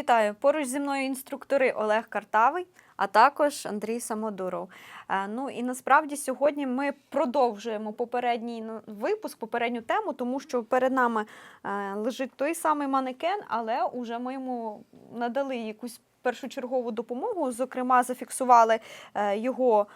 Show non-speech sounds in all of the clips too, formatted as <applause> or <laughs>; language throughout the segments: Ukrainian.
Вітаю! Поруч зі мною інструктори Олег Картавий, а також Андрій Самодуров. Е, Ну і насправді сьогодні ми продовжуємо попередній ну, випуск, попередню тему, тому що перед нами е, лежить той самий манекен, але уже ми йому надали якусь першочергову допомогу. Зокрема, зафіксували е, його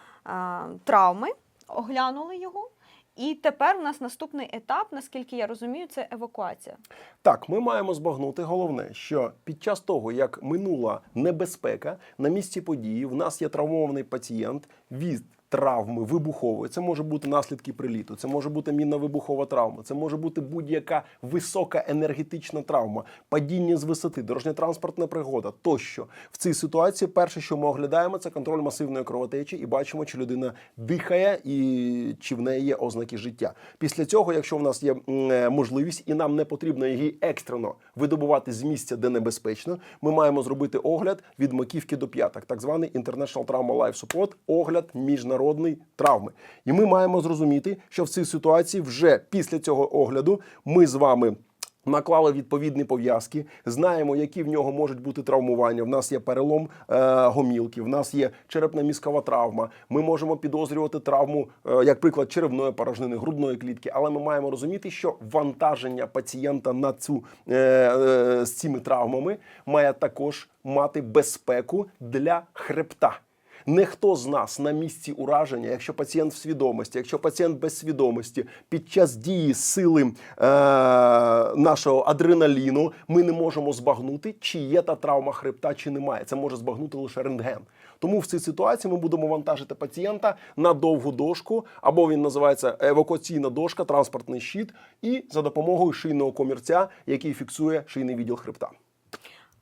травми, оглянули його. І тепер у нас наступний етап, наскільки я розумію, це евакуація. Так, ми маємо збагнути головне, що під час того, як минула небезпека на місці події, в нас є травмований пацієнт від травми вибухової. Це може бути наслідки приліту, це може бути мінно-вибухова травма, це може бути будь-яка висока енергетична травма, падіння з висоти, дорожньо-транспортна пригода тощо. В цій ситуації перше, що ми оглядаємо, це контроль масивної кровотечі, і бачимо, чи людина дихає і чи в неї є ознаки життя. Після цього, якщо в нас є е, можливість, і нам не потрібно її екстрено видобувати з місця, де небезпечно, ми маємо зробити огляд від маківки до п'яток, так званий International Trauma Life Support, огляд міжнародної травми. І ми маємо зрозуміти, що в цій ситуації вже після цього огляду ми з вами. Наклали відповідні пов'язки, знаємо, які в нього можуть бути травмування. В нас є перелом е, гомілки, в нас є черепно мізкова травма. Ми можемо підозрювати травму, е, як приклад, черевної порожнини, грудної клітки. Але ми маємо розуміти, що вантаження пацієнта на цю е, е, з цими травмами має також мати безпеку для хребта. Ніхто з нас на місці ураження, якщо пацієнт в свідомості, якщо пацієнт без свідомості, під час дії сили е, нашого адреналіну, ми не можемо збагнути, чи є та травма хребта, чи немає. Це може збагнути лише рентген. Тому в цій ситуації ми будемо вантажити пацієнта на довгу дошку, або він називається евакуаційна дошка, транспортний щит, і за допомогою шийного комірця, який фіксує шийний відділ хребта.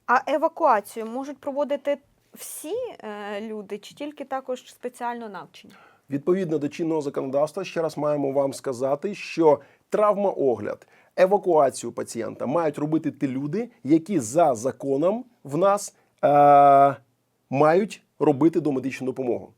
А евакуацію можуть проводити всі е, люди, чи тільки також спеціально навчені? Відповідно до чинного законодавства, ще раз маємо вам сказати, що травмоогляд, евакуацію пацієнта мають робити ті люди, які за законом в нас е- мають робити домедичну допомогу.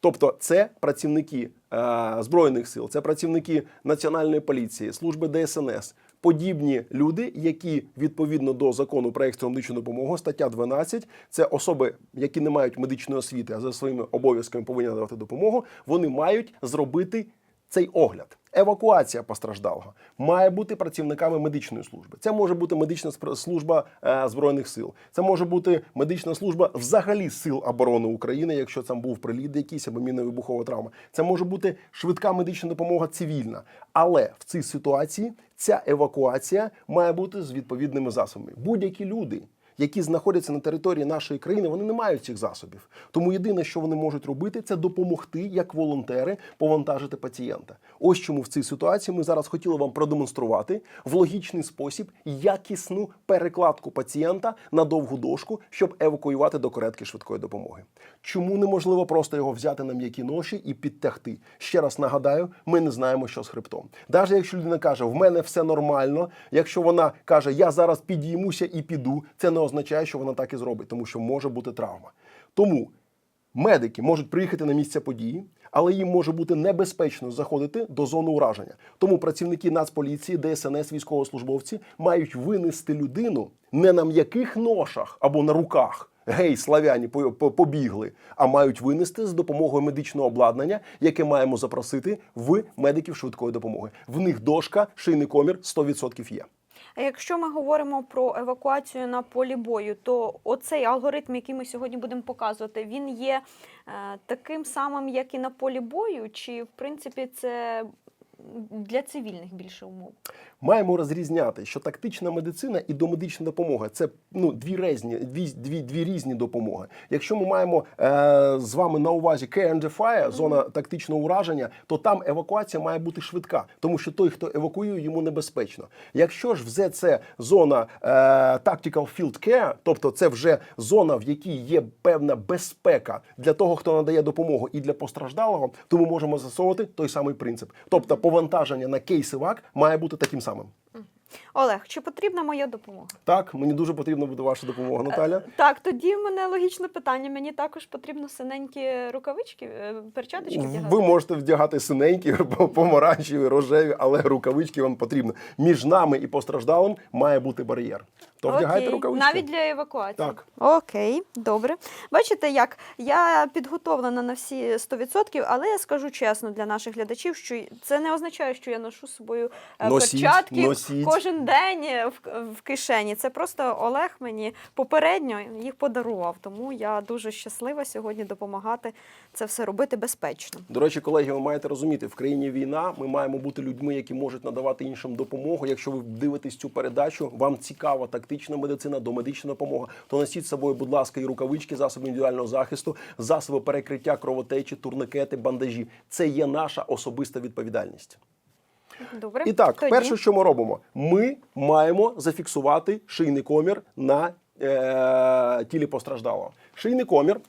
Тобто, це працівники е- збройних сил, це працівники національної поліції, служби ДСНС. Подібні люди, які відповідно до закону про екстрену медичну допомогу, стаття 12, це особи, які не мають медичної освіти, а за своїми обов'язками повинні надавати допомогу. Вони мають зробити цей огляд. Евакуація постраждалого має бути працівниками медичної служби. Це може бути медична служба е, збройних сил. Це може бути медична служба взагалі сил оборони України, якщо там був приліт якийсь або мінно-вибухова травма. Це може бути швидка медична допомога цивільна. Але в цій ситуації ця евакуація має бути з відповідними засобами. Будь-які люди які знаходяться на території нашої країни, вони не мають цих засобів. Тому єдине, що вони можуть робити, це допомогти як волонтери повантажити пацієнта. Ось чому в цій ситуації ми зараз хотіли вам продемонструвати в логічний спосіб якісну перекладку пацієнта на довгу дошку, щоб евакуювати до каретки швидкої допомоги. Чому неможливо просто його взяти на м'які ноші і підтягти? Ще раз нагадаю, ми не знаємо, що з хребтом. Навіть якщо людина каже, в мене все нормально, якщо вона каже, я зараз підіймуся і піду, це не означає, що вона так і зробить, тому що може бути травма. Тому медики можуть приїхати на місце події, але їм може бути небезпечно заходити до зони ураження. Тому працівники Нацполіції, ДСНС, військовослужбовці мають винести людину не на м'яких ношах або на руках. Гей, славяні по- по- побігли, а мають винести з допомогою медичного обладнання, яке маємо запросити в медиків швидкої допомоги. В них дошка, шийний комір 100% є. Якщо ми говоримо про евакуацію на полі бою, то оцей алгоритм, який ми сьогодні будемо показувати, він є е, таким самим, як і на полі бою, чи в принципі це для цивільних більше умов? Маємо розрізняти, що тактична медицина і домедична допомога це ну дві різні, дві, дві, дві різні допомоги. Якщо ми маємо е, з вами на увазі care and fire, зона тактичного ураження, то там евакуація має бути швидка, тому що той, хто евакуює, йому небезпечно. Якщо ж вже це зона е, tactical field care, тобто це вже зона, в якій є певна безпека для того, хто надає допомогу, і для постраждалого, то ми можемо застосовувати той самий принцип. Тобто, повантаження на кейси ВАК має бути таким самим. Олег, чи потрібна моя допомога? Так, мені дуже потрібна буде ваша допомога, Наталя. Так, тоді в мене логічне питання. Мені також потрібно синенькі рукавички, е, перчаточки вдягати. Ви можете вдягати синенькі, <laughs> помаранчеві, рожеві, але рукавички вам потрібно. Між нами і постраждалим має бути бар'єр. То вдягайте Окей, рукавички. Навіть для евакуації. Так. Окей, добре. Бачите, як я підготовлена на всі 100%, але я скажу чесно для наших глядачів, що це не означає, що я ношу з собою е, Носіть, перчатки носіть. кожен день е, в, в кишені. Це просто Олег мені попередньо їх подарував. Тому я дуже щаслива сьогодні допомагати це все робити безпечно. До речі, колеги, ви маєте розуміти, в країні війна ми маємо бути людьми, які можуть надавати іншим допомогу. Якщо ви дивитесь цю передачу, вам цікава тактична медицина, домедична допомога, то носіть з собою, будь ласка, і рукавички, засоби індивідуального захисту, засоби перекриття кровотечі, турникети, бандажі. Це є наша особиста відповідальність. Добре. І так, Тоді. перше, що ми робимо, ми маємо зафіксувати шийний комір на е- тілі постраждалого. Шийний комір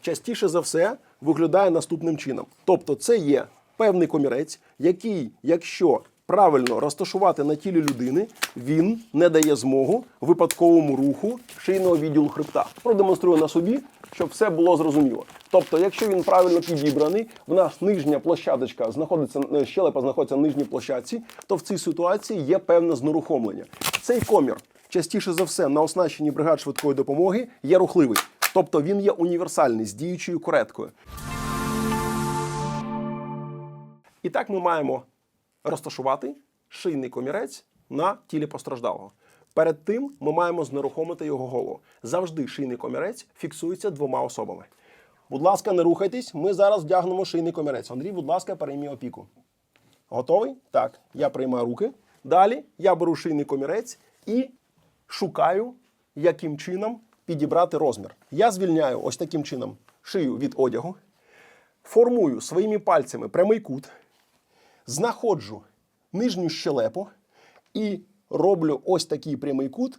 частіше за все виглядає наступним чином. Тобто, це є певний комірець, який, якщо правильно розташувати на тілі людини, він не дає змогу випадковому руху шийного відділу хребта. Продемонструю на собі, щоб все було зрозуміло. Тобто, якщо він правильно підібраний, в нас нижня площадочка знаходиться, е, щелепа знаходиться на нижній площадці, то в цій ситуації є певне знерухомлення. Цей комір частіше за все на оснащенні бригад швидкої допомоги є рухливий. Тобто він є універсальний з діючою кореткою. І так ми маємо розташувати шийний комірець на тілі постраждалого. Перед тим ми маємо знерухомити його голову. Завжди шийний комірець фіксується двома особами. Будь ласка, не рухайтесь. Ми зараз вдягнемо шийний комірець. Андрій, будь ласка, переймі опіку. Готовий? Так, я приймаю руки. Далі я беру шийний комірець і шукаю, яким чином підібрати розмір. Я звільняю ось таким чином шию від одягу, формую своїми пальцями прямий кут, знаходжу нижню щелепу і роблю ось такий прямий кут,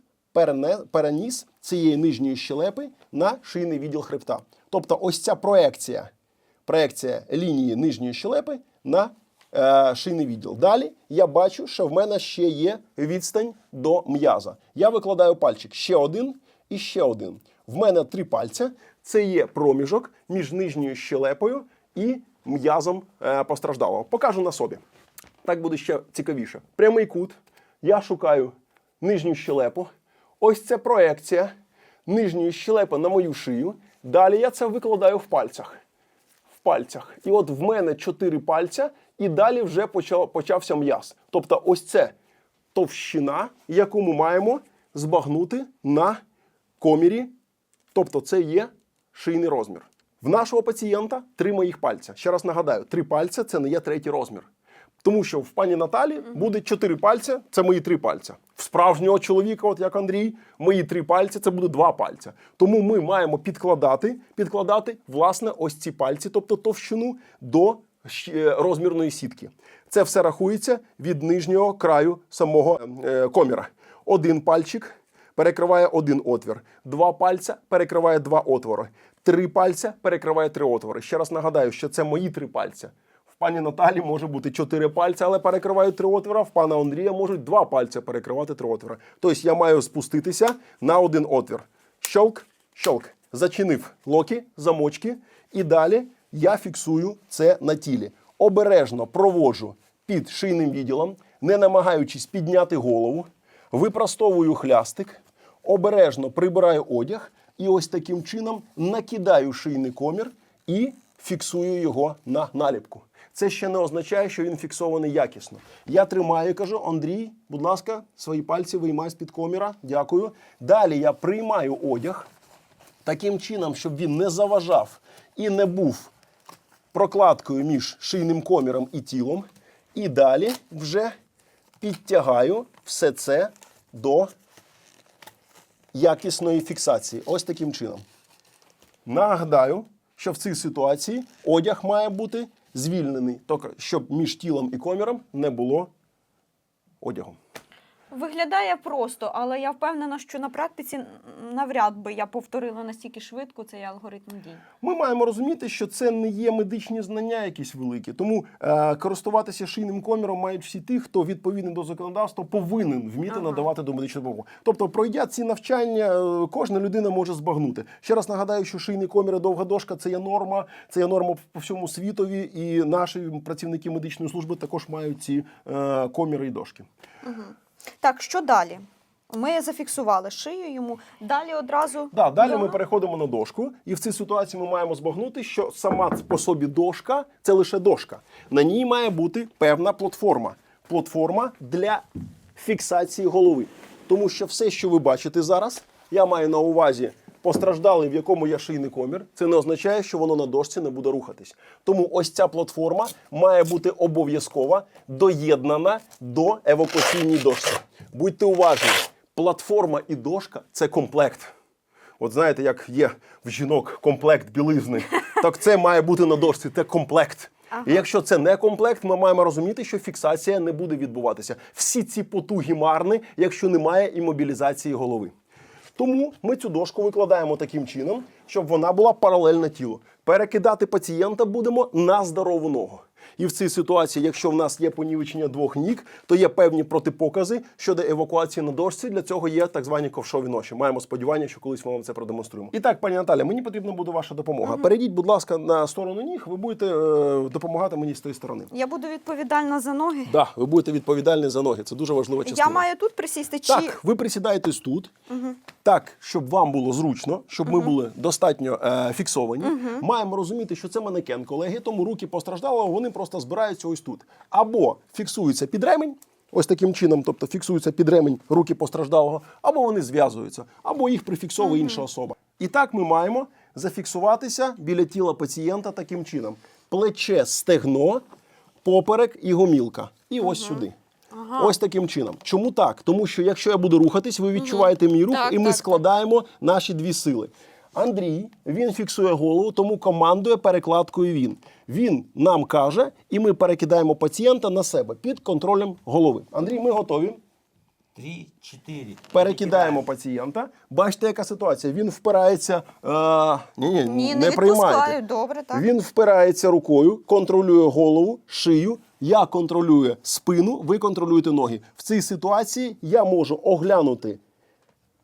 переніс цієї нижньої щелепи на шийний відділ хребта. Тобто ось ця проекція, проекція лінії нижньої щелепи на е, шийний відділ. Далі я бачу, що в мене ще є відстань до м'яза. Я викладаю пальчик ще один і ще один. В мене три пальця. Це є проміжок між нижньою щелепою і м'язом е, постраждалого. Покажу на собі. Так буде ще цікавіше. Прямий кут. Я шукаю нижню щелепу. Ось це проекція нижньої щелепи на мою шию. Далі я це викладаю в пальцях. В пальцях. І от в мене чотири пальця, і далі вже почався м'яз. Тобто, ось це товщина, яку ми маємо збагнути на комірі. Тобто, це є шийний розмір. В нашого пацієнта три моїх пальця. Ще раз нагадаю, три пальця це не є третій розмір. Тому що в пані Наталі буде чотири пальця, це мої три пальця. В справжнього чоловіка, от як Андрій, мої три пальці це буде два пальця. Тому ми маємо підкладати, підкладати власне ось ці пальці, тобто товщину до розмірної сітки. Це все рахується від нижнього краю самого е, коміра. Один пальчик перекриває один отвір, два пальця перекриває два отвори, три пальця перекриває три отвори. Ще раз нагадаю, що це мої три пальця. Пані Наталі може бути чотири пальця, але перекривають три отвора. В пана Андрія можуть два пальця перекривати три отвора. Тобто я маю спуститися на один отвір. Щолк, щолк. Зачинив локі, замочки. І далі я фіксую це на тілі. Обережно проводжу під шийним відділом, не намагаючись підняти голову, випростовую хлястик, обережно прибираю одяг і ось таким чином накидаю шийний комір і фіксую його на наліпку. Це ще не означає, що він фіксований якісно. Я тримаю кажу: Андрій, будь ласка, свої пальці виймай з-під коміра. Дякую. Далі я приймаю одяг таким чином, щоб він не заважав і не був прокладкою між шийним коміром і тілом. І далі вже підтягаю все це до якісної фіксації. Ось таким чином. Нагадаю, що в цій ситуації одяг має бути звільнений, тобто, щоб між тілом і коміром не було одягу. Виглядає просто, але я впевнена, що на практиці навряд би я повторила настільки швидко цей алгоритм дій. Ми маємо розуміти, що це не є медичні знання якісь великі. Тому е, користуватися шийним коміром мають всі ті, хто відповідний до законодавства повинен вміти Ага. надавати домедичну допомогу. Тобто, пройдя ці навчання, е, кожна людина може збагнути. Ще раз нагадаю, що шийний комір і довга дошка це є норма, це є норма по всьому світові, і наші працівники медичної служби також мають ці е, коміри і дошки. Так, що далі? Ми зафіксували шию йому. Далі одразу. Да, далі йому... ми переходимо на дошку, і в цій ситуації ми маємо збагнути, що сама по собі дошка це лише дошка. На ній має бути певна платформа. Платформа для фіксації голови. Тому що все, що ви бачите зараз, я маю на увазі постраждалий, в якому є шийний комір. Це не означає, що воно на дошці не буде рухатись. Тому ось ця платформа має бути обов'язково доєднана до евакуаційній дошці. Будьте уважні, платформа і дошка це комплект. От знаєте, як є в жінок комплект білизни, <laughs> так це має бути на дошці. Це комплект. І якщо це не комплект, ми маємо розуміти, що фіксація не буде відбуватися. Всі ці потуги марні, якщо немає імобілізації голови. Тому ми цю дошку викладаємо таким чином, щоб вона була паралельна тілу. Перекидати пацієнта будемо на здорову ногу. І в цій ситуації, якщо в нас є понівечення двох ніг, то є певні протипокази щодо евакуації на дошці. Для цього є так звані ковшові ноші. Маємо сподівання, що колись ми вам це продемонструємо. І так, пані Наталя, мені потрібна буде ваша допомога. Перейдіть, будь ласка, на сторону ніг. Ви будете е, допомагати мені з тої сторони. Я буду відповідальна за ноги. Да, ви будете відповідальні за ноги. Це дуже важлива частина. Я маю тут присісти чи Так, ви присідаєтесь тут, так, щоб вам було зручно, щоб ми були достатньо е, фіксовані. Маємо розуміти, що це манекен, колеги, тому руки постраждалого вони просто збираються ось тут. Або фіксуються під ремень, ось таким чином, тобто фіксуються під ремень руки постраждалого, або вони зв'язуються, або їх прифіксовує інша особа. І так ми маємо зафіксуватися біля тіла пацієнта таким чином: плече, стегно, поперек і гомілка. І ось сюди. Ось таким чином. Чому так? Тому що якщо я буду рухатись, ви відчуваєте мій рух, Так, і ми так, складаємо наші дві сили. Андрій він фіксує голову, тому командує перекладкою він. Він нам каже, і ми перекидаємо пацієнта на себе під контролем голови. Андрій, ми готові. Три, четыре. Перекидаємо пацієнта. Бачите, яка ситуація? Він впирається. Е... Ні, ні, Ні, не не відпускаю. Добре, так. Він впирається рукою, контролює голову, шию. Я контролюю спину, ви контролюєте ноги. В цій ситуації я можу оглянути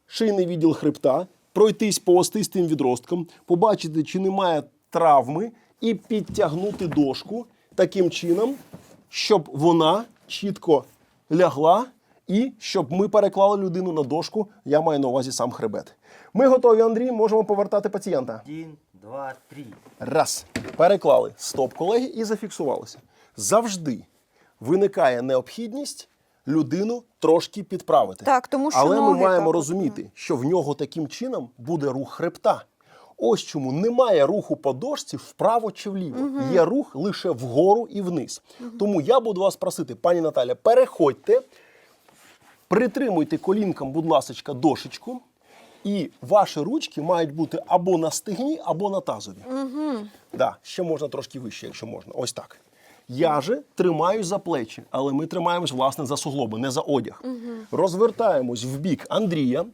шийний відділ хребта, пройтись по остистим відросткам, побачити, чи немає травми, і підтягнути дошку таким чином, щоб вона чітко лягла, і щоб ми переклали людину на дошку. Я маю на увазі сам хребет. Ми готові, Андрій, можемо повертати пацієнта. Один, два, три. Раз. Переклали. Стоп, колеги, і зафіксувалися. Завжди виникає необхідність людину трошки підправити. Так, тому що Але ми маємо так розуміти, що в нього таким чином буде рух хребта. Ось чому немає руху по дошці вправо чи вліво. Є рух лише вгору і вниз. Тому я буду вас просити, пані Наталя, переходьте, притримуйте колінкам, будь ласочка, дошечку. І ваші ручки мають бути або на стегні, або на тазові. Угу. Да, ще можна трошки вище, якщо можна. Ось так. Я же тримаюсь за плечі, але ми тримаємось, власне, за суглоби, не за одяг. Розвертаємось в бік Андрія,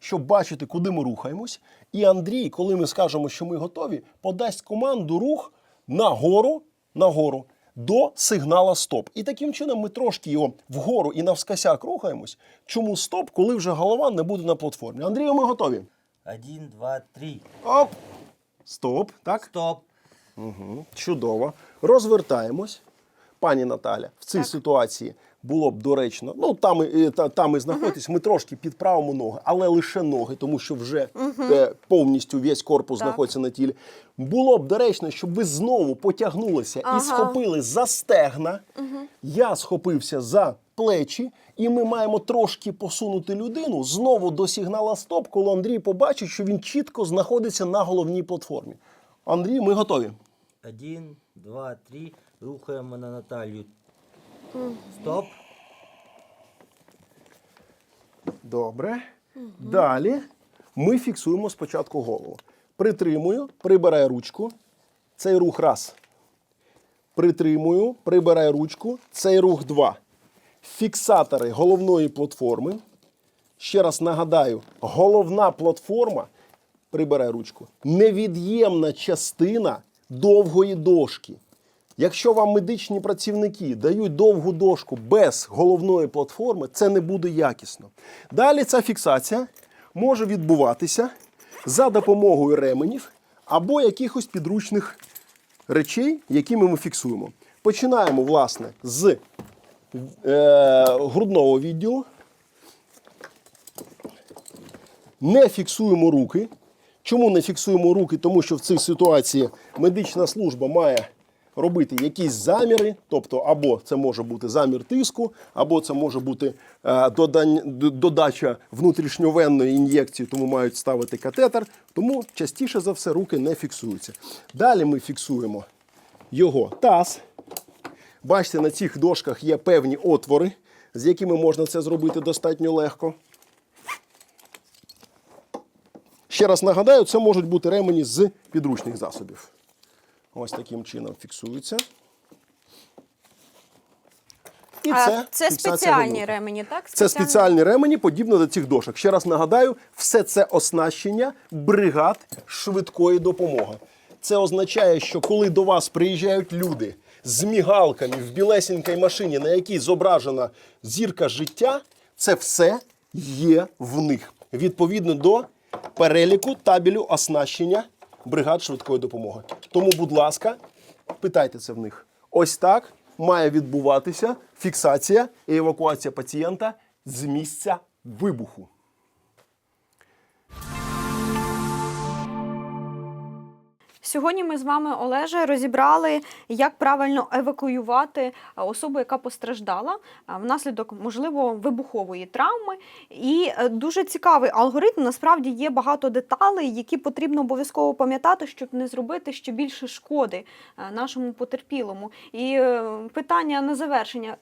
щоб бачити, куди ми рухаємось. І Андрій, коли ми скажемо, що ми готові, подасть команду рух нагору, нагору до сигнала стоп. І таким чином ми трошки його вгору і навскосяк рухаємось. Чому стоп, коли вже голова не буде на платформі? Андрію, ми готові. Один, два, три. Оп! Стоп, так? Стоп. Угу. Чудово. Розвертаємось. Пані Наталя, в цій ситуації було б доречно. Ну, там, і- та, там і знаходитесь, ми трошки підправимо ноги, але лише ноги, тому що вже е, повністю весь корпус Так. знаходиться на тілі. Було б доречно, щоб ви знову потягнулися Ага. і схопили за стегна. Я схопився за плечі, і ми маємо трошки посунути людину знову до сигнала стоп, коли Андрій побачить, що він чітко знаходиться на головній платформі. Андрій, ми готові. Один, два, три. Рухаємо на Наталью. Стоп. Добре. Далі ми фіксуємо спочатку голову. Притримую, прибираю ручку. Цей рух раз. Притримую, прибираю ручку. Цей рух два. фіксатори головної платформи. Ще раз нагадаю, головна платформа, прибирай ручку, невід'ємна частина довгої дошки. Якщо вам медичні працівники дають довгу дошку без головної платформи, це не буде якісно. Далі ця фіксація може відбуватися за допомогою ременів або якихось підручних речей, якими ми фіксуємо. Починаємо, власне, з е, грудного відділу. Не фіксуємо руки. Чому не фіксуємо руки? Тому що в цій ситуації медична служба має робити якісь заміри, тобто або це може бути замір тиску, або це може бути е, додача внутрішньовенної ін'єкції, тому мають ставити катетер. Тому частіше за все руки не фіксуються. Далі ми фіксуємо його таз. Бачите, на цих дошках є певні отвори, з якими можна це зробити достатньо легко. Ще раз нагадаю, це можуть бути ремені з підручних засобів. Ось таким чином фіксуються. І А це, це спеціальні головки. ремені, так? Це спеціальні ремені, подібно до цих дошок. Ще раз нагадаю, все це оснащення бригад швидкої допомоги. Це означає, що коли до вас приїжджають люди з мігалками в білесенькій машині, на якій зображена зірка життя, це все є в них відповідно до переліку табелю оснащення бригад швидкої допомоги. Тому, будь ласка, питайте це в них. Ось так має відбуватися фіксація і евакуація пацієнта з місця вибуху. Сьогодні ми з вами, Олеже, розібрали, як правильно евакуювати особу, яка постраждала внаслідок, можливо, вибухової травми. І е, дуже цікавий алгоритм. Насправді є багато деталей, які потрібно обов'язково пам'ятати, щоб не зробити ще більше шкоди нашому потерпілому. І е, питання на завершення: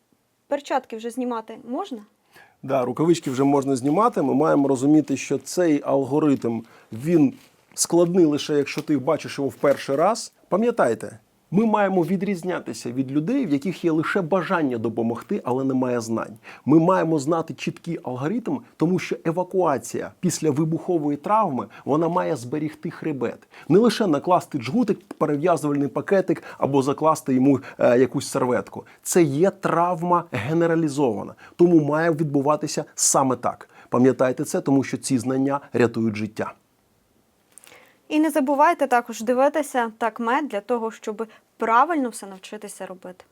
перчатки вже знімати можна? Да, рукавички вже можна знімати. Ми маємо розуміти, що цей алгоритм він складний лише якщо ти бачиш його в перший раз. Пам'ятайте, ми маємо відрізнятися від людей, в яких є лише бажання допомогти, але немає знань. Ми маємо знати чіткий алгоритм, тому що евакуація після вибухової травми вона має зберігти хребет, не лише накласти джгутик, перев'язувальний пакетик або закласти йому е, якусь серветку. Це є травма генералізована, тому має відбуватися саме так. Пам'ятайте це, тому що ці знання рятують життя. І не забувайте також дивитися так мед для того, щоб правильно все навчитися робити.